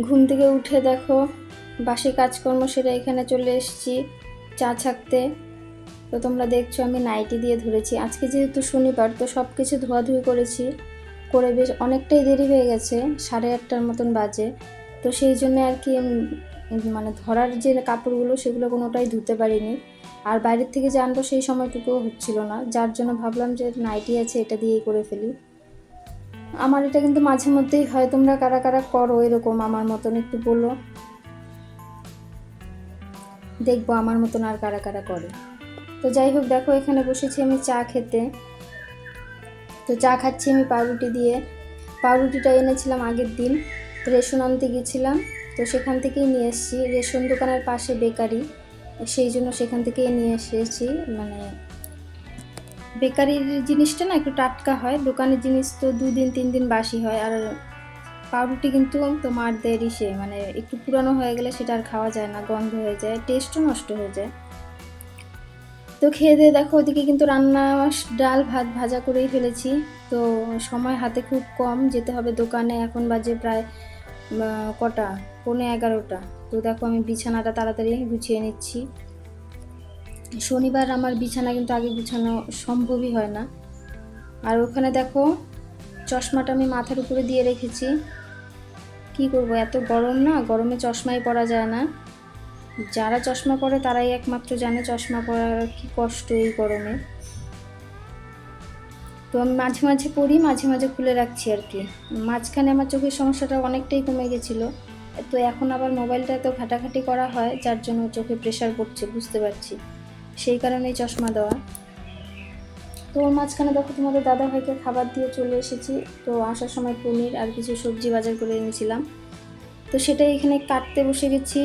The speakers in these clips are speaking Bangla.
ঘুম থেকে উঠে দেখো, বাসি কাজকর্ম সেরে এখানে চলে এসেছি, চা ছাকতে। তো তোমরা দেখছ আমি নাইটি দিয়ে ধরেছি। আজকে যেহেতু শনিবার, তো সব কিছু ধোয়াধুয়ি করেছি। করে বেশ অনেকটাই দেরি হয়ে গেছে, সাড়ে আটটার মতন বাজে। তো সেই জন্য আর কি মানে ধরার যে কাপড়গুলো সেগুলো কোনোটাই ধুতে পারিনি। আর বাইরের থেকে যে আনব সেই সময়টুকুও হচ্ছিল না। যার জন্য ভাবলাম যে নাইটি আছে এটা দিয়েই করে ফেলি। আমার এটা কিন্তু মাঝে মধ্যেই হয়, তোমরা কারা কারা করো এরকম আমার মতন একটু বলো। দেখব আমার মতন আর কারা কারা করে। তো যাই হোক, দেখো এখানে বসেছি আমি চা খেতে। তো চা খাচ্ছি আমি পাউরুটি দিয়ে। পাউরুটিটা এনেছিলাম আগের দিন, রেশন আনতে গেছিলাম। তো সেখান থেকেই নিয়ে এসেছি। রেশন দোকানের পাশে বেকারি, সেই জন্য সেখান থেকেই নিয়ে এসেছি। মানে বেকারির জিনিসটা না একটু টাটকা হয়, দোকানের জিনিস তো দুদিন তিন দিন বাসি হয় আর পাউরুটি কিন্তু তোমার দেরি সে মানে একটু পুরানো হয়ে গেলে সেটা আর খাওয়া যায় না, গন্ধ হয়ে যায় টেস্টও নষ্ট হয়ে যায়। তো খেয়ে দিয়ে দেখো ওদিকে কিন্তু রান্না ডাল ভাত ভাজা করেই ফেলেছি, তো সময় হাতে খুব কম, যেতে হবে দোকানে, এখন বাজে প্রায় কটা, পৌনে এগারোটা। তো দেখো আমি বিছানাটা তাড়াতাড়ি গুছিয়ে নিচ্ছি। শনিবার আমার বিছানা কিন্তু আগে বিছানো সম্ভবই হয় না। আর ওখানে দেখো, চশমাটা আমি মাথার উপরে দিয়ে রেখেছি। কি করব, এত গরম না? গরমে চশমাই পরা যায় না। যারা চশমা পরে তারাই একমাত্র জানে চশমা পরার কি কষ্ট এই গরমে। তো আমি মাঝে মাঝে পরি, মাঝে মাঝে খুলে রাখছি আর কি। মাঝখানে আমার চোখের সমস্যাটা অনেকটাই কমে গেছিল। তো এখন আবার মোবাইলটা তো ঘাটাঘাটি করা হয়, যার জন্য চোখে প্রেশার পড়ছে, বুঝতে পারছি। সেই কারণেই চশমা দেওয়া। তো ওর মাঝখানে দেখো তোমাদের দাদা ভাইকে খাবার দিয়ে চলে এসেছি। তো আসার সময় পনির আর কিছু সবজি বাজার করে এনেছিলাম। তো সেটাই এখানে কাটতে বসে গেছি।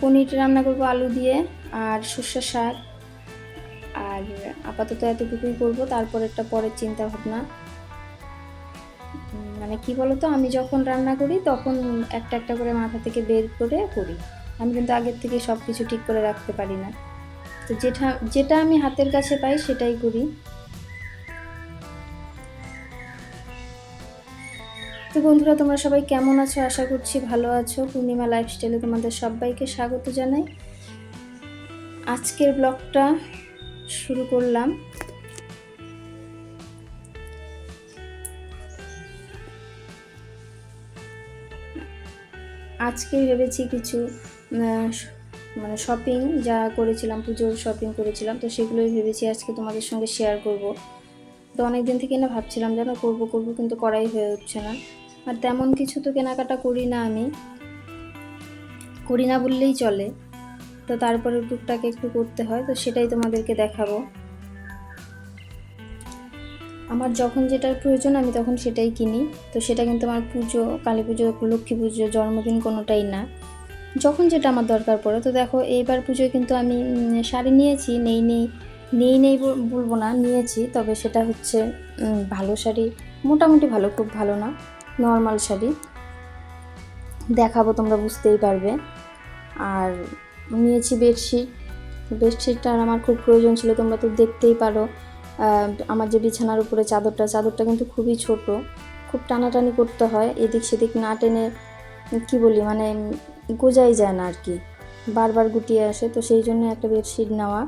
পনির রান্না করব আলু দিয়ে আর সর্ষে শাক। আর আপাতত এতটুকুই করব, তারপর একটা পরের চিন্তা ভাবনা। মানে কি বলতো, আমি যখন রান্না করি তখন একটা একটা করে মাথা থেকে বের করে করি। আমি কিন্তু আগের থেকে সব কিছু ঠিক করে রাখতে পারি না। তো যেটা যেটা আমি হাতের কাছে পাই সেটাই করি। তো বন্ধুরা, তোমরা সবাই কেমন আছো? আশা করছি ভালো আছো। পূর্ণিমা লাইফস্টাইলে তোমাদের সবাইকে স্বাগত জানাই। আজকের ব্লগটা শুরু করলাম। আজকে ভেবেছি কিছু মানে শপিং যা করেছিলাম, পুজোর শপিং করেছিলাম, তো সেগুলোই ভেবেছি আজকে তোমাদের সঙ্গে শেয়ার করব। তো অনেক দিন থেকে না ভাবছিলাম যেন করব করব, কিন্তু করাই হয়ে উঠছে না। আর তেমন কিছু তো কেনাকাটা করি না আমি। করি না বললেই চলে। তো তারপরে টুকটাকে একটু করতে হয়, তো সেটাই তোমাদেরকে দেখাবো। আমার যখন যেটার প্রয়োজন আমি তখন সেটাই কিনি। তো সেটা কিন্তু আমার পুজো, কালী পুজো, লক্ষ্মী পুজো, জন্মদিন কোনোটাই না। যখন যেটা আমার দরকার পড়ে। তো দেখো, এইবার পুজোয় কিন্তু আমি শাড়ি নিয়েছি, নেই নেই নেই নেই বল- বলব না, নিয়েছি। তবে সেটা হচ্ছে ভালো শাড়ি। মোটামুটি ভালো, খুব ভালো না নর্মাল শাড়ি। দেখাবো, তোমরা বুঝতেই পারবে। আর নিয়েছি বেডশিট। বেডশিটটার আমার খুব প্রয়োজন ছিল, তোমরা তো দেখতেই পারো। আমার যে বিছানার উপরে চাদরটা চাদরটা কিন্তু খুবই ছোট। খুব টানাটানি করতে হয়, এদিক সেদিক না টেনে, কী বলি মানে গোজাই যায় না আর কি। বারবার গুটিয়ে আসে, তো সেই জন্য একটা বেডশিট নেওয়া।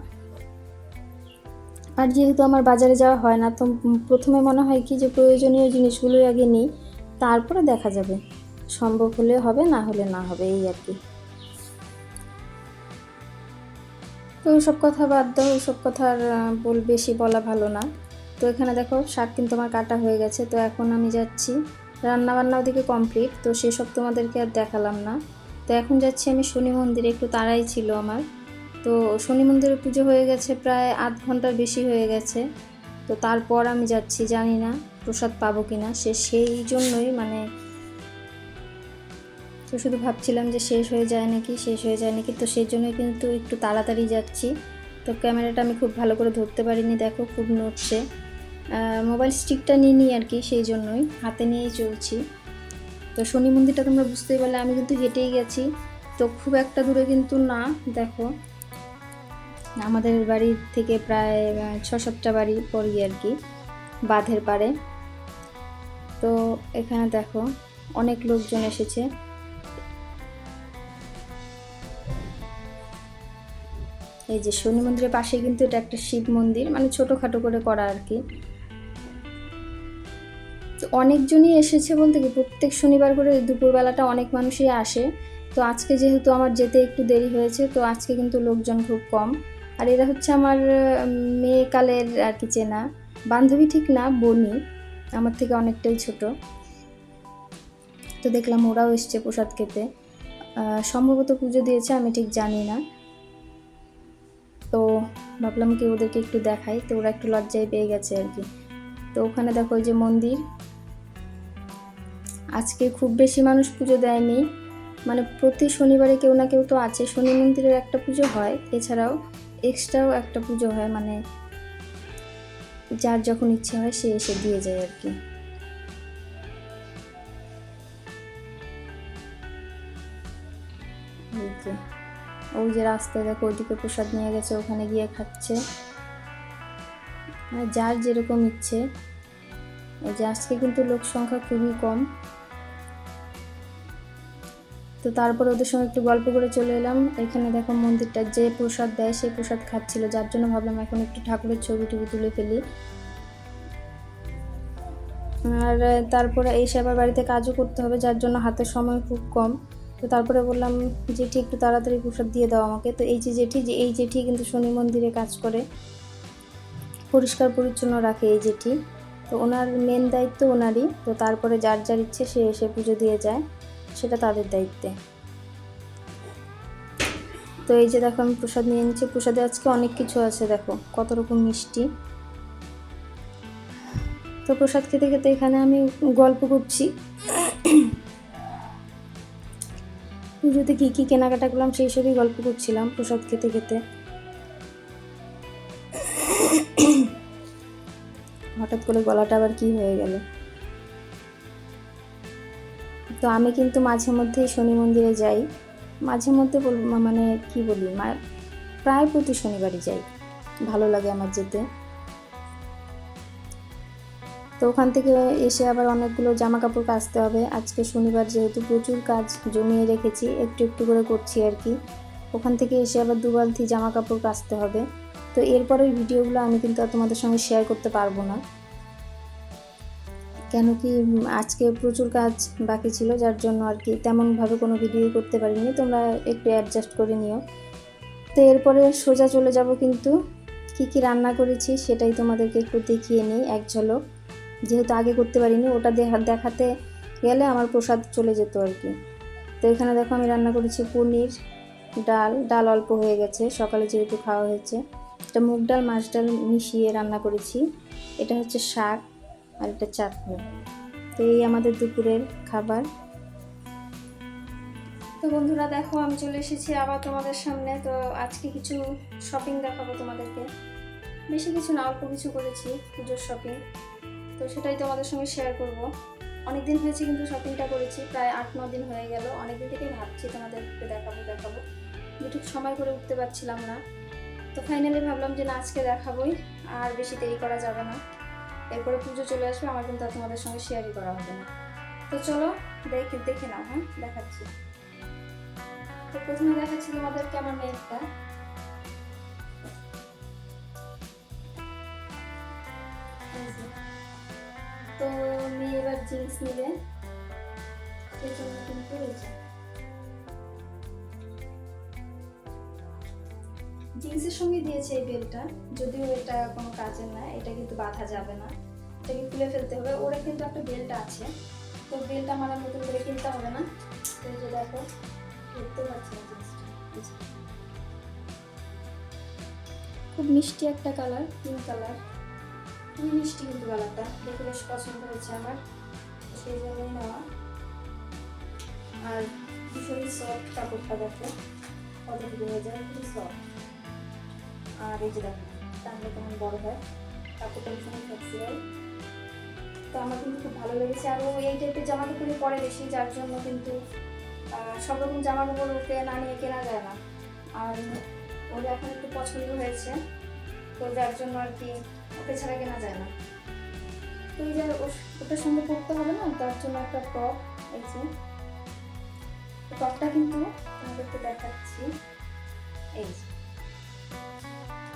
আর যেহেতু আমার বাজারে যাওয়া হয় না, তো প্রথমে মনে হয় কি যে প্রয়োজনীয় জিনিসগুলোই আগে নিই, তারপরে দেখা যাবে। সম্ভব হলে হবে, না হলে না হবে, এই আর কি। তো ওইসব কথা বাদ দাও ওইসব কথা আর বল, বেশি বলা ভালো না। তো এখানে দেখো শাক কিন্তু আমার কাটা হয়ে গেছে, তো এখন আমি যাচ্ছি। রান্না বান্না ওদিকে কমপ্লিট তো সেসব তোমাদেরকে আর দেখালাম না। তো এখন যাচ্ছি আমি শনি মন্দিরে, একটু তাড়াই ছিল আমার। তো শনি মন্দিরে পুজো হয়ে গেছে প্রায় আধ ঘণ্টার বেশি হয়ে গেছে। তো তারপর আমি যাচ্ছি, জানি না প্রসাদ পাবো কি না সে সেই জন্যই মানে তো শুধু ভাবছিলাম যে শেষ হয়ে যায় নাকি, শেষ হয়ে যায় নাকি। তো সেই জন্যই কিন্তু একটু তাড়াতাড়ি যাচ্ছি। তো ক্যামেরাটা আমি খুব ভালো করে ধরতে পারিনি, দেখো খুব নড়ছে। মোবাইল স্টিকটা নিয়ে নিই আর কি, সেই জন্যই। হাতে নিয়েই চলছি। তো শনি মন্দিরটা তোমরা বুঝতেই পারলে, আমি কিন্তু হেঁটেই গেছি। তো খুব একটা দূরে কিন্তু না, দেখো। আমাদের বাড়ি থেকে প্রায় ছ সাতটা বাড়ি পরই আর কি, বাঁধের পাড়ে। তো এখানে দেখো, অনেক লোকজন এসেছে। এই যে শনি মন্দিরের পাশে কিন্তু এটা একটা শিব মন্দির মানে ছোটোখাটো করে করা আর কি। তো অনেকজনই এসেছে বলতে কি, প্রত্যেক শনিবার করে দুপুরবেলাটা অনেক মানুষই আসে। তো আজকে যেহেতু আমার যেতে একটু দেরি হয়েছে, তো আজকে কিন্তু লোকজন খুব কম। আর এরা হচ্ছে আমার মেয়ে কালের আর কি চেনা। বান্ধবী ঠিক না, বনি। আমার থেকে অনেকটাই ছোট। তো দেখলাম ওরাও এসছে প্রসাদ খেতে। সম্ভবত পুজো দিয়েছে, আমি ঠিক জানি না। তো ভাবলাম কি ওদেরকে একটু দেখাই। তো ওরা একটু লজ্জায় পেয়ে গেছে আর কি। তো ওখানে দেখো যে মন্দির। আজকে খুব বেশি মানুষ পুজো দেয়নি। মানে প্রতি শনিবারে কেউ না কেউ তো আছে। শনি মন্দিরের একটা পুজো হয়, এছাড়াও এক্সট্রাও একটা পুজো হয়। মানে যার যখন ইচ্ছে হয় সে এসে দিয়ে যায় আর কি। ওই যে রাস্তায় দেখো, ওইদিকে প্রসাদ নিয়ে গেছে, ওখানে গিয়ে খাচ্ছে। মানে যার যেরকম ইচ্ছে। যে আজকে কিন্তু লোক সংখ্যা খুবই কম। তো তারপর ওদের সঙ্গে একটু গল্প করে চলে এলাম। এখানে দেখো মন্দিরটা যে প্রসাদ দেয় সেই প্রসাদ খাচ্ছিল, যার জন্য ভাবলাম এখন একটু ঠাকুরের ছবি টবি তুলে ফেলি। আর তারপরে এই সেবার বাড়িতে কাজও করতে হবে, যার জন্য হাতের সময় খুব কম। তো তারপরে বললাম, জেঠি, একটু তাড়াতাড়ি প্রসাদ দিয়ে দাও আমাকে। তো এই যে জেঠি, যে এই জেঠি কিন্তু শনি মন্দিরে কাজ করে। পরিষ্কার পরিচ্ছন্ন রাখে এই জেঠি। তো ওনার মেন দায়িত্ব ওনারই। তো তারপরে যার যার ইচ্ছে সে এসে পুজো দিয়ে যায়। সেটা তাদের দায়িত্বে। তো এই যে দেখো আমি প্রসাদ নিয়ে নিচ্ছি। প্রসাদে আজকে অনেক কিছু আছে, দেখো। কত রকম মিষ্টি। তো প্রসাদ খেতে খেতে এখানে আমি গল্প করছি। পুজোতে কী কী কেনাকাটা করলাম সেই সবই গল্প করছিলাম প্রসাদ খেতে খেতে। হঠাৎ করে গলাটা আবার কি হয়ে গেল? তো আমি কিন্তু মাঝে মধ্যে শনি মন্দিরে যাই। মাঝে মধ্যে বল মানে কি বলি প্রায় প্রতি শনিবারই যাই। ভালো লাগে আমার যেতে। তো ওখান থেকে এসে আবার অনেকগুলো জামা কাপড় কাচতে হবে। আজকে শনিবার যেহেতু প্রচুর কাজ জমিয়ে রেখেছি, একটু একটু করে করছি আর কি। ওখান থেকে এসে আবার দু বালতি জামা কাপড় কাচতে হবে। তো এরপরের ভিডিওগুলো আমি কিন্তু আর তোমাদের সঙ্গে শেয়ার করতে পারব না। কেন কি আজকে প্রচুর কাজ বাকি ছিল, যার জন্য আর কি তেমনভাবে কোনো ভিডিও করতে পারিনি। তোমরা একটু অ্যাডজাস্ট করে নিও। তো এরপরে সোজা চলে যাব কিন্তু কি কি রান্না করেছি সেটাই তোমাদেরকে একটু দেখিয়ে নিই, এক ঝলক। যেহেতু আগে করতে পারিনি, ওটা দেখা দেখাতে গেলে আমার প্রসাদ চলে যেত আর কি। তো এখানে দেখো আমি রান্না করেছি পনির, ডাল ডাল অল্প হয়ে গেছে, সকালে যেহেতু খাওয়া হয়েছে। এটা মুগ ডাল, মাছ ডাল মিশিয়ে রান্না করেছি। এটা হচ্ছে শাক। আর এটা চাটনি। তো এই আমাদের দুপুরের খাবার। তো বন্ধুরা, দেখো, আমি চলে এসেছি আবার তোমাদের সামনে। তো আজকে কিছু শপিং দেখাবো তোমাদেরকে। বেশি কিছু না, অল্প কিছু করেছি পুজোর শপিং তো সেটাই তোমাদের সঙ্গে শেয়ার করব। অনেক দিন হয়েছে কিন্তু শপিংটা করেছি, প্রায় আট, ন দিন হয়ে গেল। অনেক দিন থেকে ভাবছি তোমাদেরকে দেখাবো দেখাবো। ঠিক সময় করে উঠতে পারছিলাম না। তো ফাইনালি ভাবলাম যে না, আজকে দেখাবোই, আর বেশি দেরি করা যাবে না। এরপরে পুজো চলে আসবে, আমার কিন্তু তোমাদের সঙ্গে শেয়ারই করা হবে না। তো চলো, দেখে দেখে নাও হ্যাঁ দেখাচ্ছি। তো প্রথমে দেখাচ্ছি তোমাদেরকে আমার মেয়েটা এই তো মেয়ে এবার জিন্স নিবে। সেই জন্য কিন্তু এই জিন্সের সঙ্গে দিয়েছে এই বেলটা যদিও এটা কোনো কাজের না, এটা কিন্তু বাঁধা যাবে না। এটাকে খুলে ফেলতে হবে। ওরা কিন্তু একটা বেল্ট আছে। তো বেলটা মারার নতুন করে কিনতে হবে না। তো যে দেখো, দেখতে পাচ্ছি। খুব মিষ্টি একটা কালার পিঙ্ক কালার। খুবই মিষ্টি কিন্তু কালারটা দেখে বেশ পছন্দ হয়েছে আমার। সেই জন্যই নেওয়া। আর ভীষণই সফট কাপড়টা দেখো। কতটুকু হয়ে যায়? খুবই সফট আর এই যে দেখো টানলে কেমন বড় হয় কাপড়টা ভীষণ ফ্লেক্সিবল তো আমার কিন্তু খুব ভালো লেগেছে। আর ও এই টাইপের জামা কাপড়ই পরে বেশি, যার জন্য কিন্তু সব রকম জামা কাপড় ওকে না নিয়ে কেনা যায় না। আর ওর এখন একটু পছন্দ হয়েছে, তো যার জন্য আর কি ওকে ছাড়া কেনা যায় না। তো এই যে ওটার সঙ্গে পড়তে হবে না, তার জন্য একটা টপ এই যে। টপটা কিন্তু তোমাদেরকে দেখাচ্ছি। এই যে।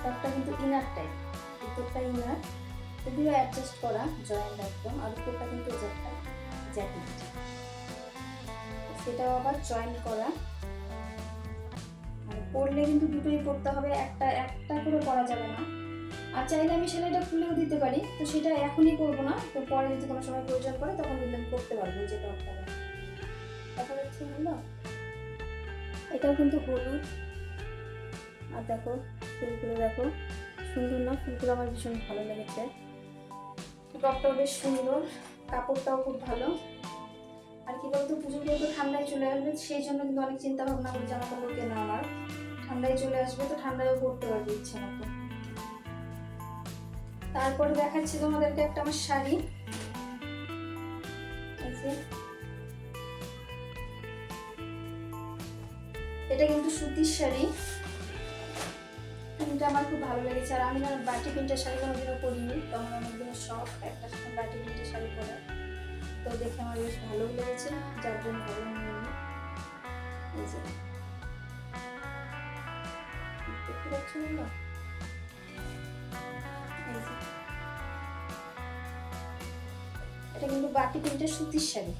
টপটা কিন্তু ইনার টাইপ ভিতরটা ইনার যদিও অ্যাডজাস্ট করা জয়েন্ট একদম, আর উপরটা কিন্তু যে জ্যাকেট সেটাও আবার জয়েন্ট করা। পরলে কিন্তু দুটোই পরতে হবে, একটা একটা করে পরা যাবে না। আর চাইলে আমি সেলাইটা খুলেও দিতে পারি, তো সেটা এখনই করব না, তো পরে যদি কোনো সময় প্রয়োজন পড়ে, তখন কিন্তু আমি করতে পারব যে টপটা দেখা যাচ্ছে হলো, এটাও কিন্তু হলুদ। আর দেখো ফুলগুলো দেখো। সুন্দর না? ফুলগুলো আমার ভীষণ ভালো লেগেছে। টপটাও বেশ সুন্দর, কাপড়টাও খুব ভালো। আর কি বলতো পুজো করতে ঠান্ডায় চলে আসবে, সেই জন্য কিন্তু অনেক চিন্তা ভাবনা করে জামা কাপড় কেনা আমার। ঠান্ডায় চলে আসবে তো ঠান্ডায়ও পরতে পারবে ইচ্ছে মতো। তারপরে দেখাচ্ছি তোমাদেরকে একটা আমার শাড়ি। এটা কিন্তু সুতির শাড়ি। প্রিন্টটা আমার খুব ভালো লেগেছে। আর আমি না বাটি প্রিন্টের শাড়ি কোনোদিনও পরিনি তো আমার অনেকদিনের শখ একটা বাটি প্রিন্টের শাড়ি পরা তো দেখে আমার বেশ ভালো লেগেছে, যার জন্য ভালো। এই দেখতে না এটা কিন্তু বাটি প্রিন্টের সুতির শাড়ি।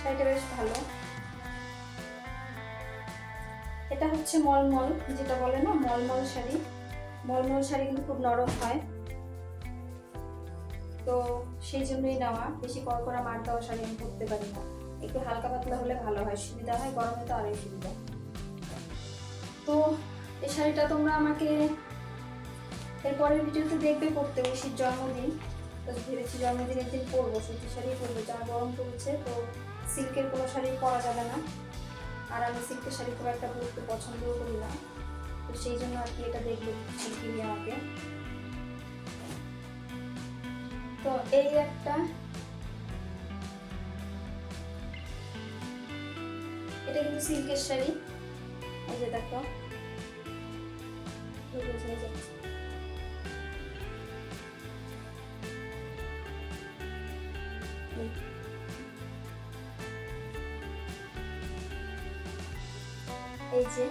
শাড়িটা বেশ ভালো। এটা হচ্ছে মলমল, যেটা বলে না, মলমল শাড়ি। মলমল শাড়ি কিন্তু খুব নরম হয়। তো সেই জন্যই নেওয়া। বেশি কড়কড়া মার দেওয়া শাড়ি আমি পরতে পারি না। একটু হালকা পাতলা হলে ভালো হয়, সুবিধা হয়, গরমে তো আরোই সুবিধা। তো এই শাড়িটা তোমরা আমাকে এরপরের ভিডিওতে দেখবে পড়তে, ঐশীর জন্মদিন। তো ভেবেছি জন্মদিনের দিন পরবো সুতির শাড়ি পরবো যা গরম পড়েছে, তো সিল্কের কোনো শাড়ি পরা যাবে না। আর আমি সিল্কের শাড়ি খুব একটা পরতে পছন্দও করি না। তো সেই জন্য আর কি এটা দেখবে শিল্পী আমাকে। তো এই একটা এটা কিন্তু সিল্কের শাড়ি। এই যে দেখো। এই যে এই। যে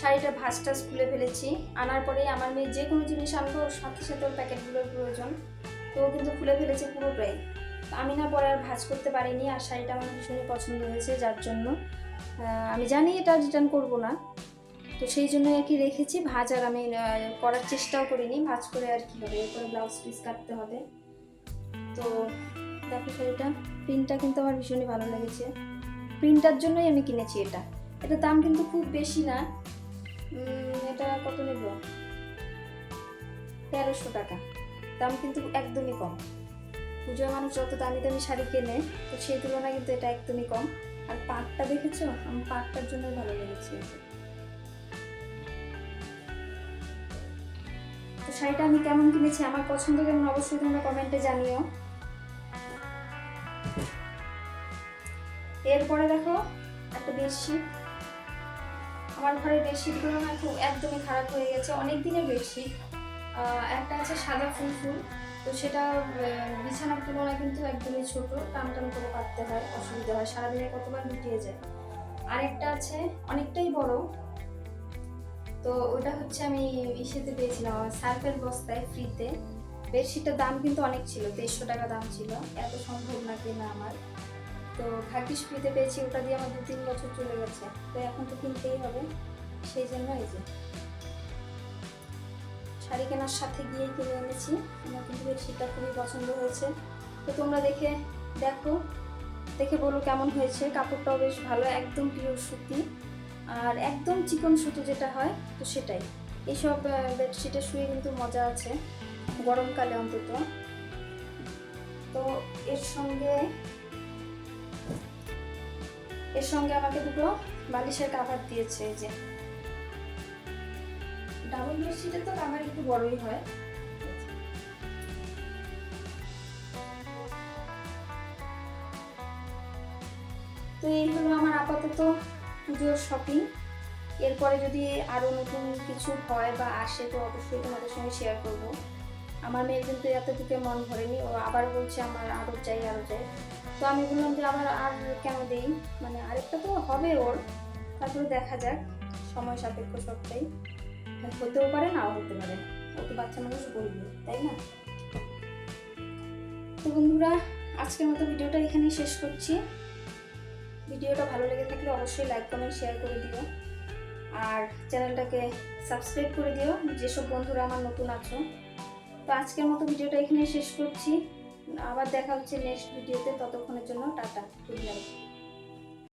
শাড়িটা ভাঁজ টাজ খুলে ফেলেছি। আনার পরেই আমার মেয়ে যে কোনো জিনিস আনব, সাথে সাথে ওর প্যাকেটগুলোর প্রয়োজন। তো কিন্তু খুলে ফেলেছে পুরোটাই। আমি না পরে আর ভাঁজ করতে পারিনি, আর শাড়িটা আমার ভীষণই পছন্দ হয়েছে, যার জন্য আমি জানি এটা রিটার্ন করব না। তো সেই জন্য আর কি রেখেছি, ভাঁজ আর আমি করার চেষ্টাও করিনি, ভাঁজ করে আর কি হবে। এরপরে ব্লাউজ পিস কাটতে হবে। তো দেখো শাড়িটা প্রিন্টটা কিন্তু আমার ভীষণই ভালো লেগেছে। প্রিন্টার জন্যই আমি কিনেছি এটা। এটা দাম কিন্তু খুব বেশি না এটা কত নেব? তেরোশো টাকা। দাম কিন্তু একদমই কম। পুজোর মানুষ যত দামি দামি শাড়ি কেনে, তো সেই তুলনায় কিন্তু এটা একদমই কম। আর পাটটা দেখেছ? আমার পাটটার জন্য ভালো লেগেছে তো শাড়িটা আমি কেমন কিনেছি, আমার পছন্দ কেমন অবশ্যই তোমরা কমেন্টে জানিও। এরপরে দেখো একটা বেডশিট। আমার ঘরের বেডশিটগুলো না খুব একদমই খারাপ হয়ে গেছে। অনেক দিনের বেডশিট একটা আছে সাদা ফুল ফুল তো সেটা বিছানার তুলনায় কিন্তু একদমই ছোট। টান টান করে পাততে হয়, অসুবিধা হয়। সারাদিনে কতবার লুটিয়ে যায়। আরেকটা আছে, অনেকটাই বড়। তো ওটা হচ্ছে আমি ইসেতে পেয়েছিলাম সার্ফের বস্তায়, ফ্রিতে। বেডশিটটার দাম কিন্তু অনেক ছিল দেড়শো টাকা দাম ছিল। এত সম্ভব না কেনা আমার। তো ভাগ্যিস ফ্রিতে পেয়েছি, ওটা দিয়ে আমার দু তিন বছর চলে গেছে। তো এখন তো কিনতেই হবে। সেই জন্য এই যে শাড়ি কেনার সাথে গিয়েই কিনে এনেছি। আমার কিন্তু বেডশিটটা খুবই পছন্দ হয়েছে। তো তোমরা দেখে দেখো, দেখে বলো কেমন হয়েছে। কাপড়টাও বেশ ভালো, একদম পিওর সুতি। আর একদম চিকন সুতো যেটা হয়, তো সেটাই। এইসব বেডশিটে শুয়ে কিন্তু মজা আছে, গরমকালে অন্তত। তো এর সঙ্গে এর সঙ্গে আমাকে দুটো বালিশের কাভার দিয়েছে এই যে। ডাবল বেডশিটের তো কাভার একটু বড়ই হয়। তো এই হলো আমার আপাতত পুজোর শপিং এরপরে যদি আরও নতুন কিছু হয় বা আসে তো অবশ্যই তোমাদের সঙ্গে শেয়ার করব। আমার মেয়ের কিন্তু এতটুকু মন ভরেনি, ও আবার বলছে আমার আরও চাই আরও চাই তো আমি বললাম যে আমার আর কেন দেই? মানে আরেকটা তো হবে ওর। তারপরে দেখা যাক। সময় সাপেক্ষ সবটাই। হতেও পারে, নাও হতে পারে। ও তো বাচ্চা মানুষ বলবে, তাই না? তো বন্ধুরা, আজকের মতো ভিডিওটা এখানেই শেষ করছি। ভিডিওটা ভালো লেগে থাকলে অবশ্যই লাইক কমেন্ট শেয়ার করে দিও। আর চ্যানেলটাকে সাবস্ক্রাইব করে দিও। যেসব বন্ধুরা আমার নতুন আছো। তো আজকের মতো ভিডিওটা এখানেই শেষ করছি। আবার দেখা হচ্ছে নেক্সট ভিডিওতে ততক্ষণের জন্য টাটা গুড নাইট